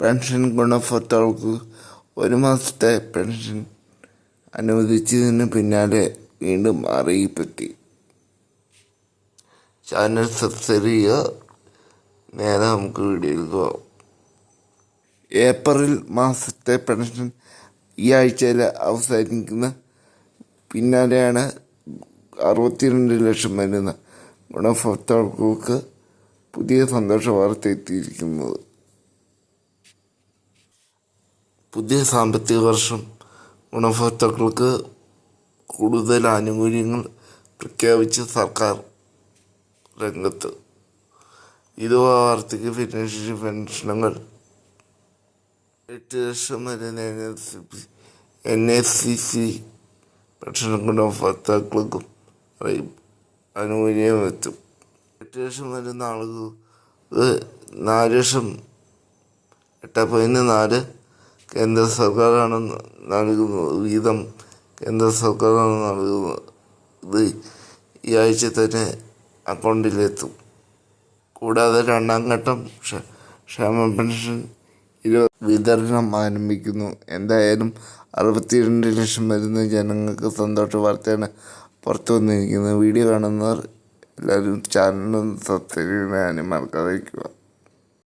Pension ഗുണഭോക്താക്കൾക്ക് ഒരു മാസത്തെ പെൻഷൻ അനുവദിച്ചതിന് പിന്നാലെ വീണ്ടും അറിയിപ്പെത്തി. ചാനൽ സബ്സ്ക്രൈബ് ചെയ്യുക. നേരെ നമുക്ക് വീഡിയോയിൽ പോകാം ഏപ്രിൽ മാസത്തെ പെൻഷൻ ഈ ആഴ്ചയിൽ അവസാനിക്കുന്ന പിന്നാലെയാണ് അറുപത്തിരണ്ട് ലക്ഷം വരുന്ന ഗുണഭോക്താക്കൾക്ക് പുതിയ സന്തോഷ വാർത്ത എത്തിയിരിക്കുന്നത്. പുതിയ സാമ്പത്തിക വർഷം ഗുണഭോക്താക്കൾക്ക് കൂടുതൽ ആനുകൂല്യങ്ങൾ പ്രഖ്യാപിച്ച സർക്കാർ രംഗത്ത്. ഇത് വാർത്തയ്ക്ക് ഫിനാൻഷ്യൽ പെൻഷനുകൾ എട്ട് ലക്ഷം വരെ N S C C pension ഗുണഭോക്താക്കൾക്കും ആനുകൂല്യം എത്തും. എട്ട് ലക്ഷം വരുന്ന ആളുകൾ നാല് ലക്ഷം എട്ട് പോയിന്റ് നാല് കേന്ദ്ര സർക്കാരാണ് നൽകുന്നത് വീതം കേന്ദ്ര സർക്കാരാണ് നൽകുന്നത്. ഇത് ഈ ആഴ്ച തന്നെ അക്കൗണ്ടിലെത്തും. കൂടാതെ രണ്ടാം ഘട്ടം ക്ഷേമ പെൻഷൻ ഇരു വിതരണം ആരംഭിക്കുന്നു. എന്തായാലും അറുപത്തിരണ്ട് ലക്ഷം വരുന്ന ജനങ്ങൾക്ക് സന്തോഷ വാർത്തയാണ് പുറത്തു വന്നിരിക്കുന്നത് വീഡിയോ കാണുന്നവർ എല്ലാവരും ചാനലും സബ്സ്ക്രൈബ് ചെയ്യാനും മറക്കാതിരിക്കുക.